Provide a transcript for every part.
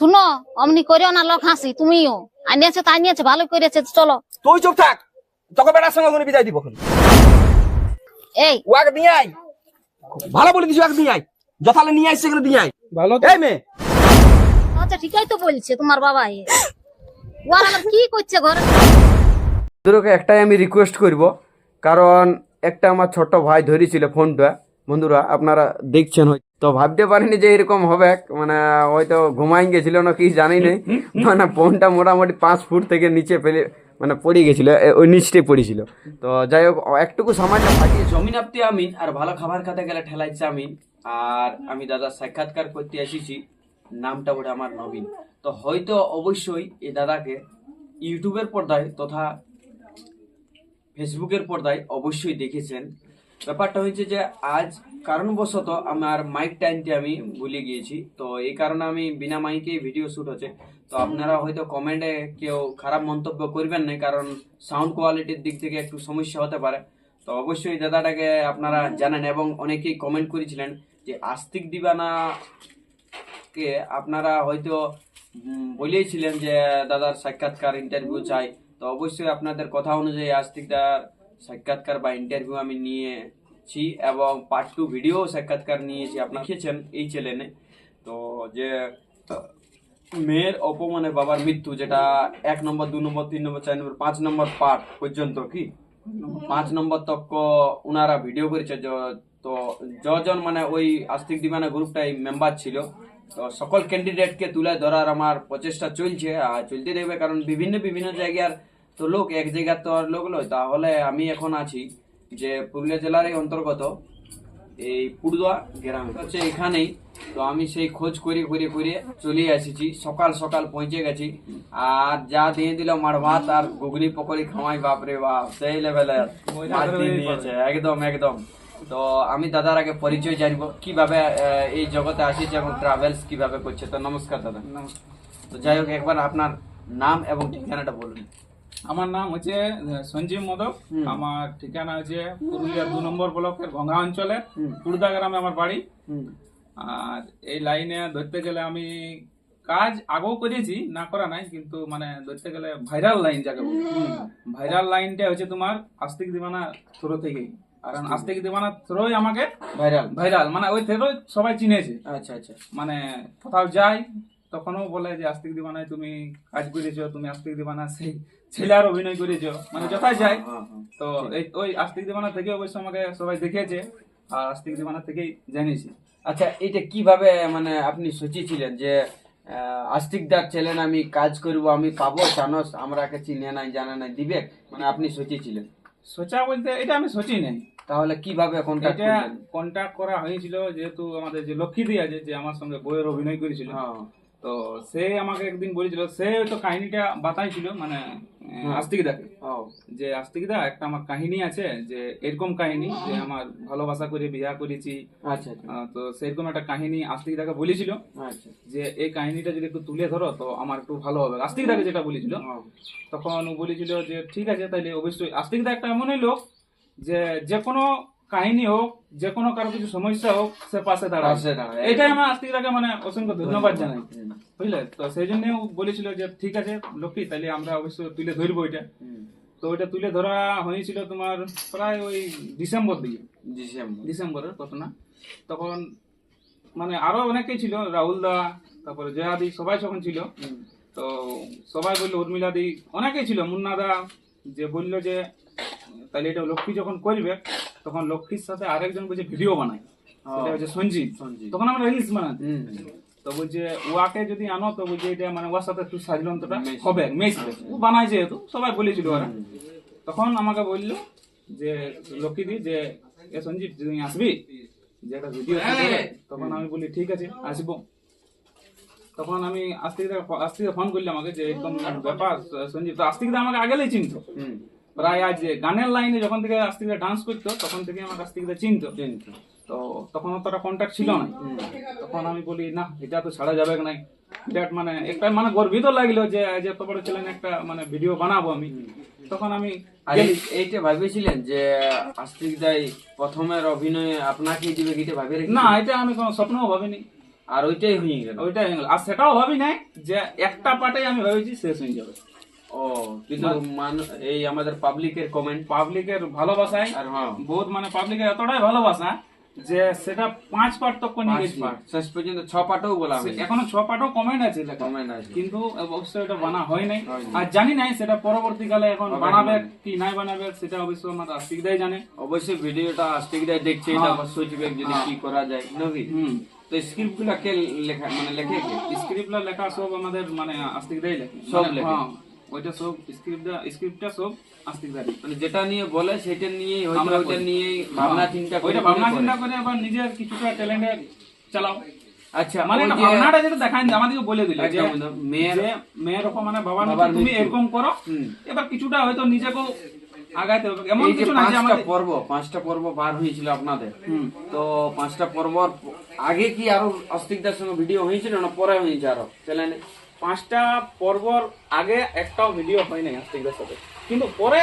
শুনো অমনি করিও না লোক হাসি তুমিও। আনিয়েছে তাই নিয়েছে ভালো করেছে চলো। তুই চুপ থাক। তোকে বেটার সঙ্গে ওখানে বিদায় দিব এই। ওয়াকে দিয়ে আয়। ভালো বলে দিছি ওয়াকে দিয়ে আয়। যথালে নিয়ে আসছে সেখানে দিয়ে আয়। ভালো এই মেয়ে। আচ্ছা ঠিকই তো বলছে তোমার বাবা এ। ওর আবার কি করছে ঘরে? বন্ধুরকে একটাই আমি রিকোয়েস্ট করব কারণ একটা আমার ছোট ভাই ধরেছিল ফোনটা। বন্ধুরা আপনারা দেখছেন তো ভাবতে পারিনি যে এরকম হবে। মানে হয়তো ঘুমাই গেছিল না কি জানি নাই। মানে ফোনটা মোটামুটি পাঁচ ফুট থেকে নিচে ফেলে মানে পড়ে গেছিল ওই নিচটাই পড়েছিল। তো যাই হোক একটুকু সামান্য ফাটিয়ে জমিন আপতি আমিন আর ভালো খাবার খেতে গেলে ঠেলাই চামিন আর আমি দাদা সাক্ষাৎকার করতে এসেছি নামটা ওটা আমার নবীন। তো হয়তো অবশ্যই এই দাদাকে ইউটিউবের পর্দায় তথা ফেসবুকের পর্দায় অবশ্যই দেখেছেন। ব্যাপারটা হয়েছে যে আজ কারণবশত আমার মাইক টাইমটি আমি ভুলে গিয়েছি। তো এই কারণে আমি বিনা মাইকে ভিডিও শুট হচ্ছে। তো আপনারা হয়তো কমেন্টে কেউ খারাপ মন্তব্য করবেন না কারণ সাউন্ড কোয়ালিটির দিক থেকে একটু সমস্যা হতে পারে। তো অবশ্যই দাদাটাকে আপনারা জানেন এবং অনেকেই কমেন্ট করেছিলেন যে আস্তিক দিবানা কে আপনারা হয়তো উম, বলেইছিলেন যে দাদার সাক্ষাৎকার ইন্টারভিউ চাই। তো অবশ্যই আপনাদের কথা অনুযায়ী আস্তিকদার সাক্ষাৎকার বা ইন্টারভিউ আমি নিয়েছি এবং পার্ট টু ভিডিও সাক্ষাৎকার নিয়েছি। আপনি লিখেছেন এই চ্যানেলে তো যে মেয়ের অপমানে বাবার মৃত্যু, যেটা এক নম্বর, দু নম্বর, তিন নম্বর, চার নম্বর, পাঁচ নম্বর পার্ট পর্যন্ত কি? পাঁচ নম্বর তক ওনারা ভিডিও করেছে। তো যজন মানে ওই আস্তিক দিবানা গ্রুপটাই মেম্বার ছিল। তো সকল ক্যান্ডিডেটকে তুলে ধরার আমার প্রচেষ্টা চলছে। আর চলতে দেখবে কারণ বিভিন্ন বিভিন্ন জায়গার তো লোক এক জায়গার তো আর লোক নয়। তাহলে আমি এখন আছি যে পুরুলিয়া জেলারই অন্তর্গত এই পুরদুয়া গ্রাম। হচ্ছে এখানেই তো আমি সেই খোঁজ করে করে করে চলে এসেছি। সকাল সকাল পৌঁছে গেছি। আর যা দিয়ে দিল মার ভাত আর ঘুগনি পকোড়ি খাওয়াই বাপরে বাপ সেই লেভেলের দিয়েছে একদম একদম। তো আমি দাদার আগে পরিচয় জানব কীভাবে এই জগতে আসিছে এবং ট্রাভেলস কীভাবে করছে। তো নমস্কার দাদা। তো যাই হোক একবার আপনার নাম এবং ঠিকানাটা বলুন। আমার নাম হচ্ছে সঞ্জীব মোদক। আমার ঠিকানা হচ্ছে পুরুলিয়ার দু নম্বর ব্লকের ভঙ্গা অঞ্চলে কুড়দা গ্রামে আমার বাড়ি। আর এই লাইনে ধরতে গেলে আমি কাজ আগেও করেছি না করা নাই কিন্তু মানে ধরতে গেলে ভাইরাল লাইন যাকে বলে। ভাইরাল লাইনটা হচ্ছে তোমার আস্তিক দিবানা থ্রো থেকেই। কারণ আস্তিক দিবানা। থ্রোই আমাকে ভাইরাল ভাইরাল মানে ওই থ্রোই সবাই চিনেছে। আচ্ছা আচ্ছা। মানে কোথাও যাই তখনও বলে যে আস্তিক দিবানায় তুমি কাজ করেছ তুমি আস্তিক দিবানা সেই ছেলের অভিনয় করেছ। মানে যথায় যাই হ্যাঁ, হ্যাঁ। তো ওই আস্তিক দিবানা থেকে অবশ্য আমাকে সবাই দেখেছে আর আস্তিক দিবানা থেকেই জানিয়েছি। আচ্ছা এটা কীভাবে মানে আপনি সোচেছিলেন যে আস্তিকদার আমি কাজ করব আমি পাবো চানস আমরাকে চিনে নাই জানে নাই দিবে মানে আপনি সোচা বলতে এটা আমি সোচি নাই। তাহলে কীভাবে কন্ট্যাক্ট এটা কন্ট্যাক্ট করা হয়েছিল যেহেতু আমাদের যে লক্ষ্মীদি আছে যে আমার সঙ্গে বইয়ের অভিনয় করেছিল। হ্যাঁ। তো সে আমাকে একদিন বলেছিল সে তো কাহিনীটা বাতাইছিল মানে আস্তিকদাকে ও। যে আস্তিকদা একটা আমার কাহিনী আছে যে এরকম কাহিনী যে আমার ভালোবাসা করে বিয়া করেছি। আচ্ছা আচ্ছা। তো সেরকম একটা কাহিনী আস্তিকদাকে বলেছিল আচ্ছা। যে এই কাহিনীটা যদি একটু তুলে ধরো তো আমার একটু ভালো হবে। আস্তিকদাকে যেটা বলেছিল তখন ও বলেছিল যে ঠিক আছে তাহলে অবশ্যই আস্তিকদা একটা এমনই লোক যে যে কোনো কাহিনী হোক যে কোনো কারও কিছু সমস্যা হোক সে পাশে দাঁড়ায়। এটাই আমার আস্তিকদাকে মানে অসংখ্য ধন্যবাদ জানাই। বুঝলে? তো সেই জন্য বলেছিল যে ঠিক আছে লক্ষ্মী তাহলে আমরা অবশ্যই তুলে ধরবো এটা। তো ওইটা তুলে ধরা হয়েছিল তোমার প্রায় ওই ডিসেম্বর দিকে। ডিসেম্বর। ডিসেম্বরের ঘটনা তখন মানে আরও অনেকেই ছিল রাহুল দা তারপরে জয়াদি সবাই যখন ছিল। তো সবাই বলল উর্মিলা দি অনেকেই ছিল। মুন্না দা যে বলল যে তাহলে এটা লক্ষ্মী যখন করবে তখন লক্ষ্মীর সাথে আরেকজন বলছে ভিডিও বানায় সেটা হচ্ছে সঞ্জীব। তখন আমরা রিলস বানাই। তো বলছে ওয়াকে যদি আনো তো বলছে এটা মানে ওর সাথে একটু সাজলন্তটা হবে মেশবে ও বানায় যেহেতু সবাই বলেছিল ওরা। তখন আমাকে বলল যে লক্ষ্মীদি যে এ সঞ্জীব তুই আসবি? যে একটা ভিডিও তখন আমি বলি ঠিক আছে আসব। তখন আমি আস্তিক আস্তিক ফোন করলাম আমাকে যে এরকম ব্যাপার সঞ্জীব তো আস্তিক আমাকে আগেলেই চিনতো। প্রায় আজ গানের লাইনে যখন থেকে আস্তিক ডান্স করতো তখন থেকে আমার আস্তিক চিনতো। চিনতো। তো তখন অতটা কন্ট্যাক্ট ছিল না। তখন আমি বলি না এটা তো ছাড়া যাবে না বিরাট মানে একটা মানে গর্বিত লাগল যে যে এত বড় চ্যানেল একটা মানে ভিডিও বানাবো আমি। তখন আমি এইটা ভাবেছিলেন যে আস্তিক দাই প্রথমের অভিনয়ে আপনাকেই দিবে গীতে ভাবে না এটা আমি কোনো স্বপ্নও ভাবিনি। আর ওইটাই হয়ে গেল। ওইটাই হয়ে গেল। আর সেটাও ভাবি নাই যে একটা পার্টে আমি ভেবেছি শেষ হয়ে যাবে। ও কিন্তু এই আমাদের পাবলিকের কমেন্ট পাবলিকের ভালোবাসায় আর হ্যাঁ। বহুত মানে পাবলিকের এতটাই ভালোবাসা যে সেটা পাঁচ পার্ট গেছি part, শেষ পর্যন্ত ছ পাটও বলা এখনও ছ পার্টও কমেন্ট আছে কমেন্ট আছে। কিন্তু অবশ্যই এটা বানা হয় নাই। আর জানি নাই সেটা পরবর্তীকালে এখন বানাবে কি নাই বানাবে সেটা অবশ্যই আমার আস্তিকদাই জানে। অবশ্যই ভিডিওটা আস্তে করে দেখছে এটা হ্যাঁ। আবার যদি হ্যাঁ। কি করা যায় নাকি তো স্ক্রিপ্টগুলা কে লেখা মানে লেখে কে? স্ক্রিপ্ট লেখা সব আমাদের মানে আস্তিকদাই লেখে। সব মানে, লেখে? হ্যাঁ, ওইটা সব স্ক্রিপ্টটা স্ক্রিপ্টটা সব আস্তিকদাই মানে যেটা নিয়ে বলে সেটা নিয়ে আমরা ওইটা করি। নিয়ে ভাবনা চিন্তা করে ওইটা ভাবনা চিন্তা করে আবার নিজের কিছুটা ট্যালেন্টে চালাও। আচ্ছা মানে ওই এটা যে- ভাবনাটা যেটা দেখায় আমাদেরকে বলে দিলে যে একদম, একদম। মেয়ের- মেয়ের ওপর মানে বাবার বাবার তুমি এরকম করো এবার কিছুটা হয়তো নিজেকেও আগাইতে হবে। এমন কিছু না যে আমাদের পর্ব পাঁচটা পর্ব বার হয়েছিল আপনাদের। তো পাঁচটা পর্বর আগে কি আরও অস্তিকদার সঙ্গে ভিডিও হয়েছিল না পরে হয়েছে আরও? চ্যানেলে পাঁচটা পর্বর আগে একটাও ভিডিও হয় নাই আস্তিকদের সাথে কিন্তু পরে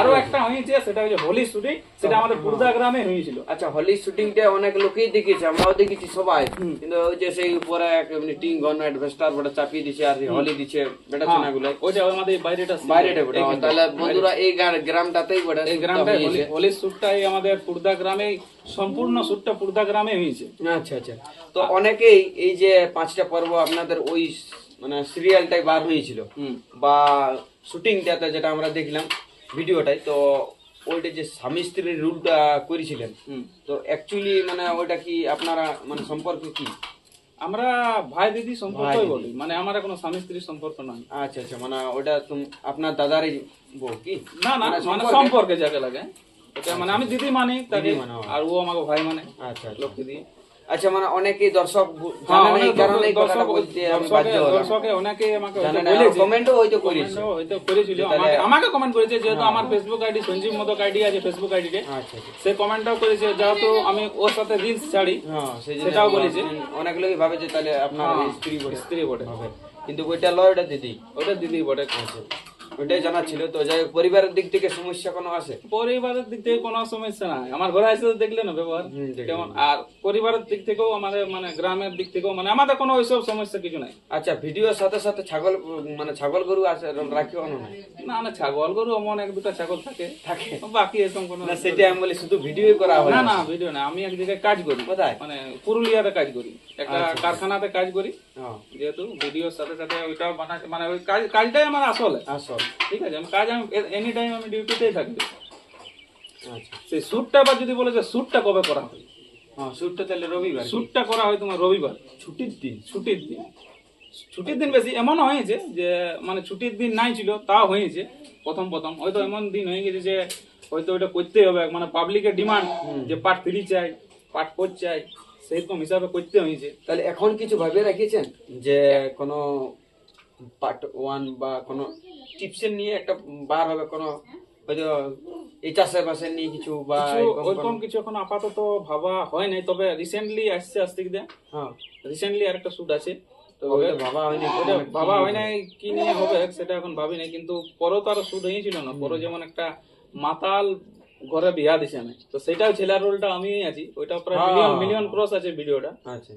আরও একটা হয়েছে সেটা হচ্ছে হোলি শুটিং সেটা আমাদের পুরদা গ্রামে হয়েছিল। আচ্ছা হলি শুটিংটা অনেক লোকেই দেখেছে আমরাও দেখেছি সবাই। কিন্তু ওই যে সেই উপরে এক এমনি টিং গন অ্যাডভেস্টার বড় চাপিয়ে দিছে আর হলি দিছে বেটা হ্যাঁ, ছোনা ওইটা আমাদের বাইরেটা বাইরেটা বড় তাহলে বন্ধুরা এই গ্রামটাতেই বড় এই গ্রামটা হোলি শুটটাই আমাদের পুরদা গ্রামে সম্পূর্ণ শুটটা পুরদা গ্রামে হয়েছে। আচ্ছা আচ্ছা। তো অনেকেই এই যে পাঁচটা পর্ব আপনাদের ওই মানে সিরিয়ালটাই বার হয়েছিল। বা শুটিংটাতে যেটা আমরা দেখলাম ভিডিওটাই তো ওইটা যে স্বামী স্ত্রীর রুলটা করেছিলেন তো অ্যাকচুয়ালি মানে ওইটা কি আপনারা মানে সম্পর্ক কি? আমরা ভাই দিদি সম্পর্কই বলি মানে আমার কোনো স্বামী স্ত্রীর সম্পর্ক নয় আচ্ছা আচ্ছা মানে ওটা তুম- আপনার দাদারই বউ কি? না না মানে সম্পর্কে? সম্পর্কে যাকে লাগে। এটা মানে আমি দিদি মানি তাকে আর ও আমাকে ভাই মানে আচ্ছা আচ্ছা। লক্ষ্মী দিয়ে আচ্ছা মানে অনেকেই দর্শক হ্যাঁ, জানে না এই কারণে এই কথাটা বলতে আমি বাধ্য হলাম। দর্শকে অনেকে আমাকে জানে না কমেন্টও হয়তো করেছে। হয়তো করেছিল। আমাকে আমাকে কমেন্ট করেছে যেহেতু আমার Facebook ID Sanjib Modak ID আছে ফেসবুক আইডিতে আচ্ছা আচ্ছা। সে কমেন্টও করেছে যেহেতু আমি ওর সাথে রিলস ছাড়ি হ্যাঁ সেটাও বলেছে। অনেক লোকই ভাবে যে তাহলে আপনার হ্যাঁ, স্ত্রী বলে স্ত্রী বটে। কিন্তু ওইটা লয় ওটা দিদি। ওটা দিদি বটে। ওইটাই জানা ছিল। তো যাই পরিবারের দিক থেকে সমস্যা কোনো আছে? পরিবারের দিক থেকে কোনো সমস্যা নাই। আমার ঘরে এসে দেখলে না ব্যবহার? কেমন? আর পরিবারের দিক থেকেও আমাদের মানে গ্রামের দিক থেকেও মানে আমাদের কোনো ওইসব সমস্যা কিছু নাই। আচ্ছা ভিডিওর সাথে সাথে ছাগল মানে ছাগল গরু আছে রাখিও না? না না ছাগল গরু এমন এক দুটা ছাগল থাকে। থাকে? বাকি এসব কোনো না সেটা আমি বলি শুধু ভিডিওই করা হয় না না। ভিডিও না আমি এক জায়গায় কাজ করি। কোথায়? মানে পুরুলিয়াতে কাজ করি। একটা কারখানাতে কাজ করি। হ্যাঁ। যেহেতু ভিডিওর সাথে সাথে ওইটাও বানাতে মানে ওই কাজ কাজটাই আমার আসলে। আসল। ঠিক আছে আমি কাজ আমি এনি টাইম আমি ডিউটিতেই থাকি। আচ্ছা। সেই শ্যুটটা আবার যদি বলে যে শ্যুটটা কবে করা হয়? হ্যাঁ শুটটা তাহলে রবিবার? শ্যুটটা করা হয় তোমার রবিবার। ছুটির দিন? ছুটির দিন। ছুটির দিন বেশি এমনও হয়েছে যে মানে ছুটির দিন নাই ছিল তাও হয়েছে। প্রথম প্রথম। হয়তো এমন দিন হয়ে গেছে যে হয়তো ওইটা করতেই হবে। মানে পাবলিকের ডিমান্ড যে পার্ট থ্রি চাই পার্ট ফোর চাই সেরকম হিসাবে করতে হয়েছে। তাহলে এখন কিছু ভাবে রাখিয়েছেন? যে কোনো পার্ট ওয়ান বা কোনো টিপসের নিয়ে একটা বার হবে কোনো হয়তো এই চাষের নিয়ে কিছু বা ওইরকম কিছু এখন আপাতত ভাবা হয় নাই তবে রিসেন্টলি আসছে আস্তে দিয়ে। হ্যাঁ। রিসেন্টলি আর একটা শুট আছে তো ভাবা হয়নি ওটা ভাবা হয় নাই কি নিয়ে হবে সেটা এখন ভাবি নাই কিন্তু পরও তো আরও শুট হয়েছিল না পরও যেমন একটা মাতাল ঘরে বিয়া দিছে আমি তো সেটাও ছেলের রোলটা আমি আছি ওইটা প্রায়। মিলিয়ন মিলিয়ন ক্রস আছে ভিডিওটা আচ্ছা।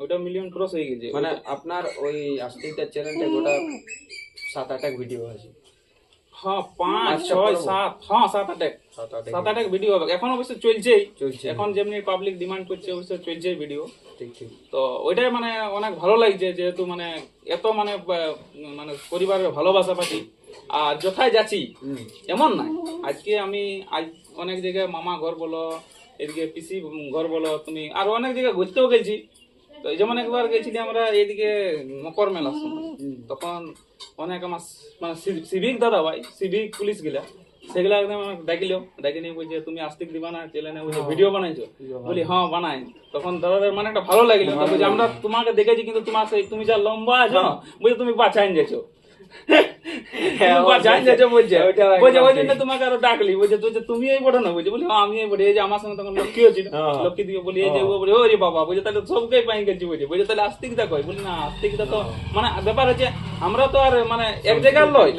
ওইটা মিলিয়ন ক্রস হয়ে গেছে। মানে আপনার ওই আস্তিকটা চ্যানেলটা গোটা সাত আট ভিডিও আছে। হ্যাঁ পাঁচ আচ্ছা, ছয় সাত হ্যাঁ সাত আটেক সাত আট সাত আটেক ভিডিও হবে। এখন অবশ্য চলছেই। চলছে। এখন যেমনি পাবলিক ডিমান্ড করছে অবশ্য চলছে ভিডিও ঠিক ঠিক। তো ওইটাই মানে অনেক ভালো লাগছে যেহেতু মানে এত মানে মানে পরিবারের ভালোবাসা পাচ্ছি। আর যথায় যাচ্ছি এমন নাই আজকে আমি আজ অনেক জায়গায় মামা ঘর বলো এদিকে পিসি ঘর বলো তুমি আর অনেক জায়গায় ঘুরতেও গেছি। তো যেমন একবার গেছিলি আমরা এইদিকে মকর মেলার সময় তখন অনেক আমার মানে সিভিক দাদা ভাই সিভিক পুলিশ গিলা সেগুলা একদম ডাকিল। ডাকি নিয়ে বলছে তুমি আস্তিক দিবা না চ্যানেলে বলছে ভিডিও বানাইছো? বলি হ্যাঁ বানাই। তখন দাদাদের মানে একটা ভালো লাগিল। বলছে আমরা তোমাকে দেখেছি কিন্তু তোমার তুমি যা লম্বা আছো বলছে তুমি বাঁচাইন যাচ্ছো বলছে। ওইটা একদম বলছে ওই ঠিক। জন্য তোমাকে আরও ডাকলি। বলছে তুই তুমি এই বড় না? বলছে বলি হ্যাঁ আমি এই বড়। এই যে আমার সঙ্গে তখন লক্ষ্মী ছিল হ্যাঁ। লক্ষ্মী দিয়ে বলি এই যে বলি ওরে বাবা। বলছে তাহলে সবকে পাই গেছি। বলছে বলছে তাহলে আস্তিকতা কই বলি না আস্তিকতা তো মানে ব্যাপার হচ্ছে আমরা তো আর মানে এক জায়গার লয়।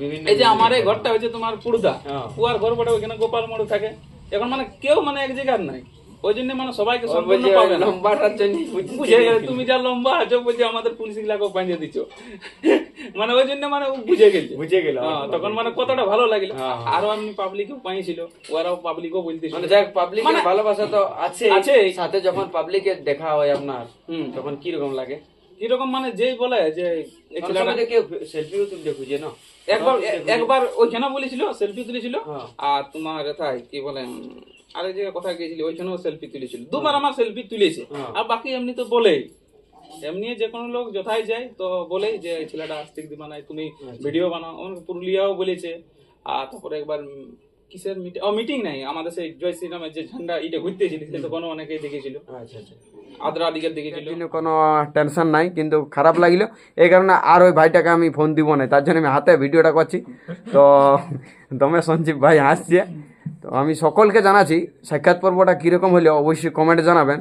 বিভিন্ন এই যে আমার এই ঘরটা হচ্ছে তোমার পুরদা। হ্যাঁ। আর ঘর বড় ওখানে গোপাল মোড় থাকে। এখন মানে কেউ মানে এক জায়গার নাই। ওই জন্য মানে সবাইকে সম্পূর্ণ পাবে না। লম্বাটার জন্য বুঝে গেলে তুমি যা লম্বা আছো বলছে আমাদের পুলিশ মানে ওই জন্য মানে বুঝে গেছে। বুঝে গেল। হ্যাঁ, তখন মানে কতটা ভালো লাগিল। আরও এমনি পাবলিকও পাইছিল ওরাও পাবলিকও বলতেছিল মানে যাক পাবলিকের মানে- ভালোবাসা তো আছে আছে। সাথে যখন পাবলিকের দেখা হয় আপনার তখন কি রকম লাগে? কীরকম মানে যেই বলে যে সেলফিও তুলতে খুঁজে না? একবার একবার ওইখানে বলেছিল সেলফি তুলেছিল। হ্যাঁ। আর তোমার কি বলে আরেক জায়গায় কোথায় গিয়েছিল ওইখানেও সেলফি তুলেছিল। দুবার আমার সেলফি তুলেছে। হ্যাঁ। আর বাকি এমনি তো বলেই। এমনি যে কোনো লোক যথাই যায় তো বলেই যে ছেলেটা আস্তিক বানায় তুমি আচ্ছা। ভিডিও বানাও। পুরুলিয়াও বলেছে। আর তারপরে একবার কিসের মিটিং ও মিটিং নাই আমাদের সেই জয় শ্রীরামের যে ঝান্ডা এটা ঘুরতেছিল সে তো কোনো অনেকেই দেখেছিল। আচ্ছা আচ্ছা। আদ্রা দিকের দেখেছিল। কিন্তু কোনো টেনশন নাই কিন্তু খারাপ লাগিল। এই কারণে আর ওই ভাইটাকে আমি ফোন দিব না তার জন্য আমি হাতে ভিডিওটা করছি। তো দমে সঞ্জীব ভাই হাসছে তো আমি সকলকে জানাচ্ছি, সাক্ষাৎ পর্বটা কীরকম হলে অবশ্যই কমেন্টে জানাবেন।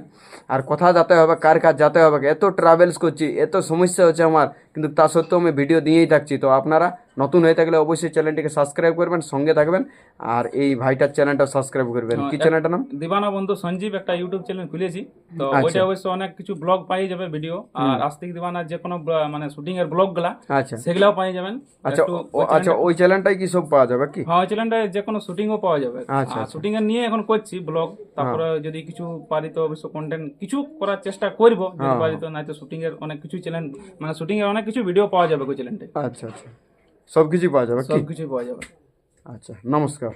আর কোথাও যাতে হবে, কার কাজ যাতে হবে, এত ট্রাভেলস করছি, এত সমস্যা হচ্ছে আমার কিন্তু তা সত্ত্বেও আমি ভিডিও দিয়েই থাকছি। তো আপনারা নতুন হয়ে থাকলে অবশ্যই চ্যানেলটিকে সাবস্ক্রাইব করবেন সঙ্গে থাকবেন। আর এই ভাইটার চ্যানেলটা সাবস্ক্রাইব করবেন। কি চ্যানেলটার নাম? দিবানা বন্ধু সঞ্জীব একটা ইউটিউব চ্যানেল খুলেছি। তো আচ্ছা। ওইটা অবশ্য অনেক কিছু ব্লগ পাই যাবে ভিডিও আর আস্তিক দিবানার যে কোনো মানে শুটিং এর ব্লগগুলা আচ্ছা। সেগুলাও পাই যাবেন। আচ্ছা আচ্ছা ওই চ্যানেলটাই কি সব পাওয়া যাবে কি? হ্যাঁ ওই চ্যানেলটা যে কোনো শুটিংও পাওয়া যাবে। আচ্ছা, শুটিং এর নিয়ে এখন করছি ব্লগ তারপরে যদি কিছু পারি তো অবশ্য কন্টেন্ট কিছু করার চেষ্টা করব। যদি হ্যাঁ। পারি তো নাই তো শুটিং এর অনেক কিছু চ্যানেল মানে শুটিং এর অনেক কিছু ভিডিও পাওয়া যাবে ওই চ্যানেলটায় আচ্ছা আচ্ছা। সব কিছুই পাওয়া যাবে কি? সব কিছুই পাওয়া যাবে। আচ্ছা নমস্কার।